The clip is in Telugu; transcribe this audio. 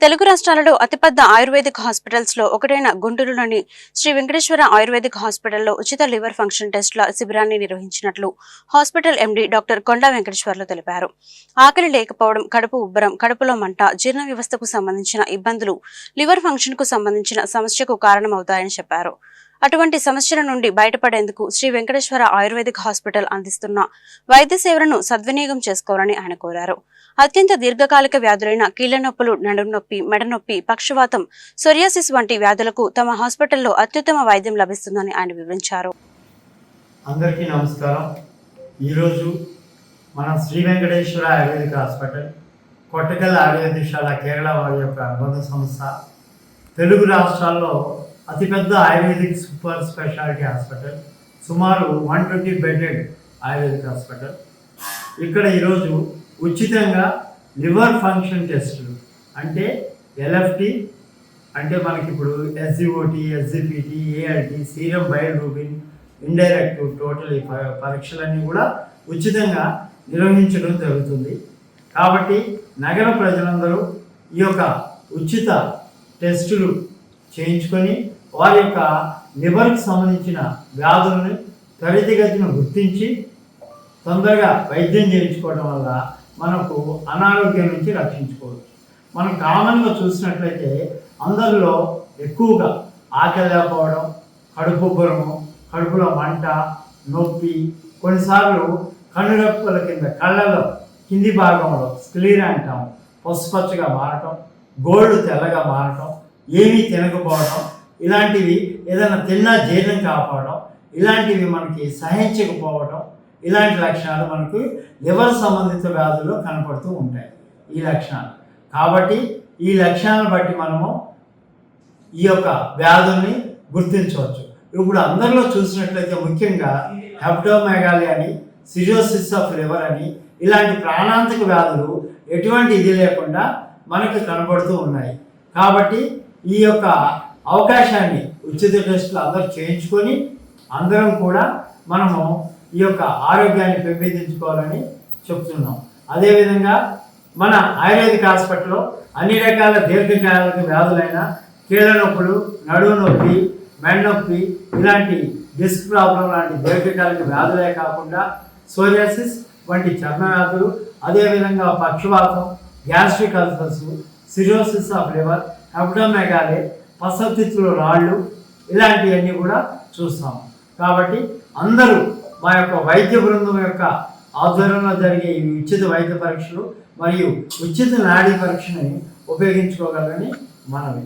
తెలుగు రాష్ట్రాలలో అతిపెద్ద ఆయుర్వేదిక్ హాస్పిటల్స్లో ఒకటైన గుంటూరులోని శ్రీ వెంకటేశ్వర ఆయుర్వేదిక్ హాస్పిటల్లో ఉచిత లివర్ ఫంక్షన్ టెస్టుల శిబిరాన్ని నిర్వహించినట్లు hospital MD doctor Konda Venkateswarlu తెలిపారు. ఆకలి లేకపోవడం కడుపు ఉబ్బరం కడుపులో మంట జీర్ణ వ్యవస్థకు సంబంధించిన ఇబ్బందులు లివర్ ఫంక్షన్కు సంబంధించిన సమస్యకు కారణమవుతాయని చెప్పారు. అటువంటి సమస్యల నుండి బయటపడేందుకు శ్రీ వెంకటేశ్వర ఆయుర్వేదిక్ హాస్పిటల్ అందిస్తున్న వైద్య సేవలను సద్వినియోగం చేసుకోవాలని ఆయన కోరారు. అత్యంత దీర్ఘకాలిక వ్యాధులైన కీళ్ళ నొప్పులు నడుము నొప్పి పక్షవాతం సొరియాసిస్ వంటి వ్యాధులకు తమ హాస్పిటల్లో అత్యుత్తమ వైద్యం లభిస్తుందని ఆయన వివరించారు. అందరికీ నమస్కారం. ఈరోజు మన శ్రీ వెంకటేశ్వర ఆయుర్వేదిక హాస్పిటల్ కొట్టకల్ ఆయుర్వేదశాల కేరళ వారి యొక్క అనుబంధ సంస్థ తెలుగు రాష్ట్రాల్లో అతిపెద్ద ఆయుర్వేదిక్ సూపర్ స్పెషాలిటీ హాస్పిటల్ సుమారు one twenty bedded ayurvedic hospital. ఇక్కడ ఈరోజు ఉచితంగా లివర్ ఫంక్షన్ టెస్టులు అంటే ఎల్ఎఫ్టి అంటే మనకి ఇప్పుడు SGOT SGPT ALT serum bilirubin indirect total ప- పరీక్షలన్నీ కూడా ఉచితంగా నిర్వహించడం జరుగుతుంది. కాబట్టి నగర ప్రజలందరూ ఈ యొక్క ఉచిత టెస్టులు చేయించుకొని వారి యొక్క లివర్కి సంబంధించిన వ్యాధులను త్వరితగతిన గుర్తించి తొందరగా వైద్యం చేయించుకోవడం వల్ల మనకు అనారోగ్యం నుంచి రక్షించుకోవచ్చు. మనం కామన్గా చూసినట్లయితే అందరిలో ఎక్కువగా ఆకలి లేకపోవడం కడుపు ఉబ్బరము కడుపులో మంట నొప్పి కొన్నిసార్లు కన్నురెప్పల కింద కళ్ళలో కింది భాగంలో స్క్లీర్ అంటాం పసుపచ్చగా మారటం గోల్డ్ తెల్లగా మారటం ఏమీ తినకపోవడం ఇలాంటివి ఏదైనా తిన్నా జీర్ణం కాపాడడం ఇలాంటివి మనకి సహించకపోవడం ఇలాంటి లక్షణాలు మనకు లివర్ సంబంధిత వ్యాధుల్లో కనపడుతూ ఉంటాయి. ఈ లక్షణాలు. కాబట్టి ఈ లక్షణాలను బట్టి మనము ఈ యొక్క వ్యాధుల్ని గుర్తించవచ్చు. ఇప్పుడు అందరిలో చూసినట్లయితే ముఖ్యంగా హెప్టోమెగాలి అని సిజోసిస్ ఆఫ్ లివర్ అని ఇలాంటి ప్రాణాంతక వ్యాధులు ఎటువంటి ఇది లేకుండా మనకి కనబడుతూ ఉన్నాయి. కాబట్టి ఈ యొక్క అవకాశాన్ని ఉచిత టెస్టులు అందరూ చేయించుకొని అందరం కూడా మనము ఈ యొక్క ఆరోగ్యాన్ని పెంపొందించుకోవాలని చెప్తున్నాం. అదేవిధంగా మన ఆయుర్వేదిక హాస్పిటల్లో అన్ని రకాల దీర్ఘకాలిక వ్యాధులైన కీళ్ళ నొప్పులు నడువు నొప్పి మెడ నొప్పి ఇలాంటి డిస్క్ ప్రాబ్లం లాంటి దీర్ఘకాలిక వ్యాధులే కాకుండా సోరియాసిస్ వంటి చర్మ వ్యాధులు అదేవిధంగా పక్షవాతం gastric ulcers cirrhosis of liver అబ్డోమెగాలే పసతిత్తులు రాళ్ళు ఇలాంటివన్నీ కూడా చూస్తాము కాబట్టి అందరూ మా యొక్క వైద్య బృందం యొక్క ఆధ్వర్యంలో జరిగే ఈ ఉచిత వైద్య పరీక్షలు మరియు ఉచిత నాడీ పరీక్షని ఉపయోగించుకోగలని మనవి.